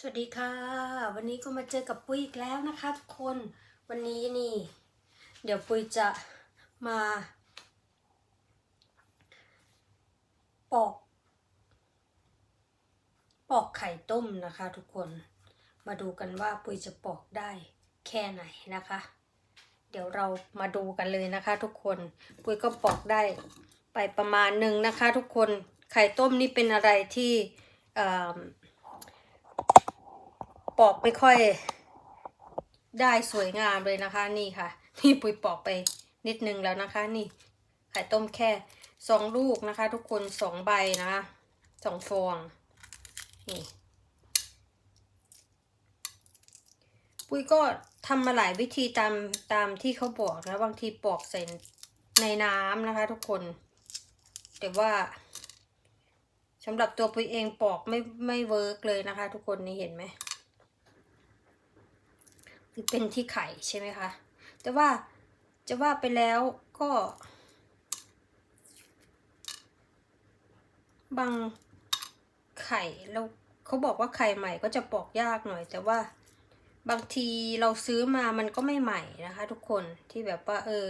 สวัสดีค่ะ วันนี้ก็มาเจอกับปุ้ยอีกแล้วนะคะทุกคนวันนี้นี่ เดี๋ยวปุ้ยจะมา ปอก ปอกไข่ต้มนะคะ ทุกคนมาดูกันว่าปุ้ยจะปอกได้แค่ไหนนะคะ เดี๋ยวเรามาดูกันเลยนะคะ ทุกคนปุ้ยก็ปอกได้ไปประมาณหนึ่งนะคะ ทุกคนไข่ต้มนี่เป็นอะไรที่เอ่อ ปอกไม่ค่อยได้สวยงามเลยนะคะนี่ค่ะ นี่ปุยปอกไปนิดนึงแล้วนะคะ นี่ไข่ต้มแค่สองลูกนะคะ ทุกคนสองใบนะคะสองฟองนี่ปุ้ยก็ทำมาหลายวิธีตามตามที่เขาบอกนะ บางทีปอกใส่ในน้ำนะคะ ทุกคน แต่ว่าสำหรับตัวปุ้ยเองปอกไม่ไม่เวิร์กเลยนะคะ ทุกคนนี่เห็นไหม เป็นที่ไข่ใช่ไหมคะ แต่ว่าจะว่าไปแล้วก็ บางไข่เราเขาบอกว่าไข่ใหม่ก็จะปอกยากหน่อย แต่ว่าบางทีเราซื้อมามันก็ไม่ใหม่นะคะ ทุกคนที่แบบว่า เออ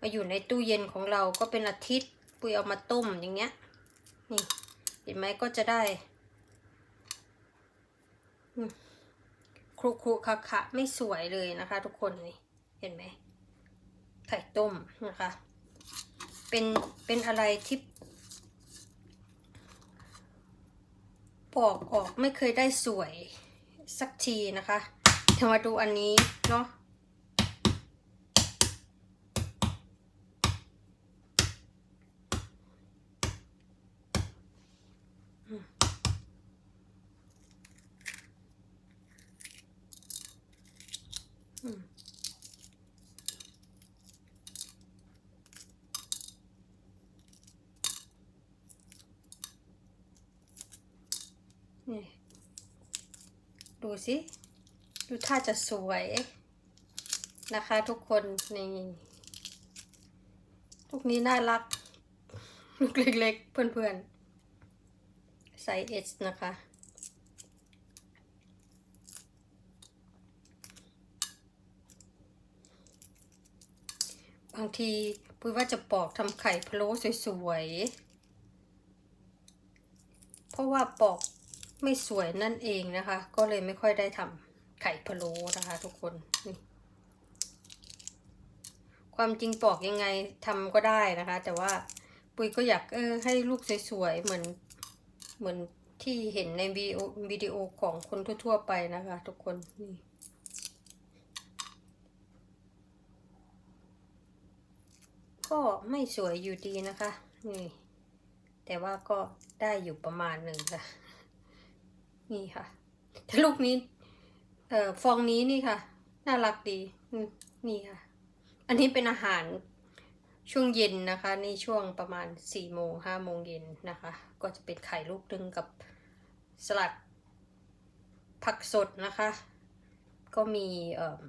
มาอยู่ในตู้เย็นของเราก็เป็นอาทิตย์ปุยเอามาต้มอย่างเงี้ย นี่ เห็นไหมก็จะได้ อืม ครุครุคะคะไม่สวยเลยนะคะ ทุกคนนี่เห็นไหมไข่ต้มนะคะ เป็นเป็นอะไรที่ปอกออกไม่เคยได้สวยสักทีนะคะเดี๋ยวมาดูอันนี้เนาะอืม อืมนี่ ดูสิ ดูท่าจะสวยนะคะทุกคนนี่ลูกนี้น่ารัก ลูกเล็กๆ เพื่อนๆไซส์ S นะคะ บางทีปุ้ยว่าจะปอกทำไข่พะโล้สวยๆ เพราะว่าปอก ไม่สวยนั่นเองนะคะ ก็เลยไม่ค่อยได้ทำไข่พะโล้นะคะ ทุกคนนี่ความจริงปอกยังไงทำก็ได้นะคะ แต่ว่าปุ้ยก็อยากเออให้ลูกสวยๆเหมือนเหมือนที่เห็นในวีโอวิดีโอของคนทั่วๆไปนะคะ ทุกคนนี่ก็ไม่สวยอยู่ดีนะคะ นี่ แต่ว่าก็ได้อยู่ประมาณหนึ่งค่ะ นี่ค่ะแต่ลูกนี้เอ่อฟองนี้นี่ค่ะ น่ารักดีนี่ค่ะ อันนี้เป็นอาหารช่วงเย็นนะคะ นี่ช่วงประมาณสี่โมงห้าโมงเย็นนะคะ ก็จะเป็นไข่ลูกดึงกับสลัดผักสดนะคะ ก็มีเอ่อ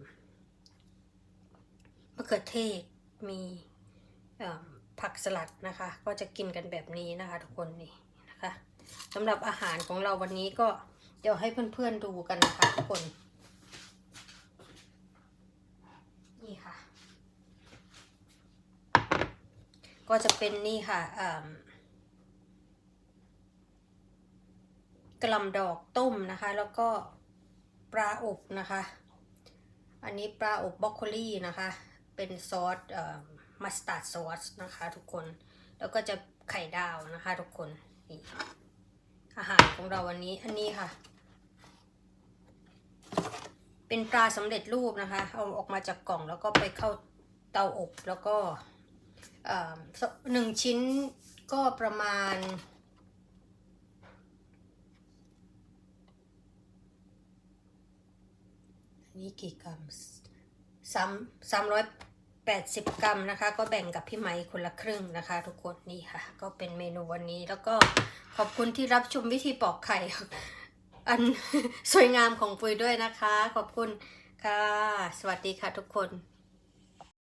มะเขือเทศมีเอ่อผักสลัดนะคะ ก็จะกินกันแบบนี้นะคะ ทุกคนนี่นะคะ สำหรับอาหารของเราวันนี้ก็เดี๋ยวให้เพื่อนๆดูกันนะคะทุกคน นี่ค่ะ ก็จะเป็นนี่ค่ะกระหลำดอกต้มนะคะ แล้วก็ปลาอบนะคะ อันนี้ปลาอบบรอกโคลีนะคะ เป็นซอสมัสตาร์ดซอสนะคะทุกคน แล้วก็จะไข่ดาวนะคะทุกคนนี่ อาหารของเราวันนี้ อันนี้ค่ะ เป็นปลาสำเร็จรูปนะคะ เอาออกมาจากกล่องแล้วก็ไปเข้าเตาอบแล้วก็อ่อหนึ่งชิ้นก็ประมาณนนี้กี่กรัมสามสามร้อย 80 กรัมนะคะ ก็แบ่งกับพี่ไม้คนละครึ่งนะคะ ทุกคนนี่ค่ะ ก็เป็นเมนูวันนี้แล้วก็ขอบคุณที่รับชมวิธีปอกไข่ อันสวยงามของปุยด้วยนะคะ ขอบคุณค่ะ สวัสดีค่ะทุกคน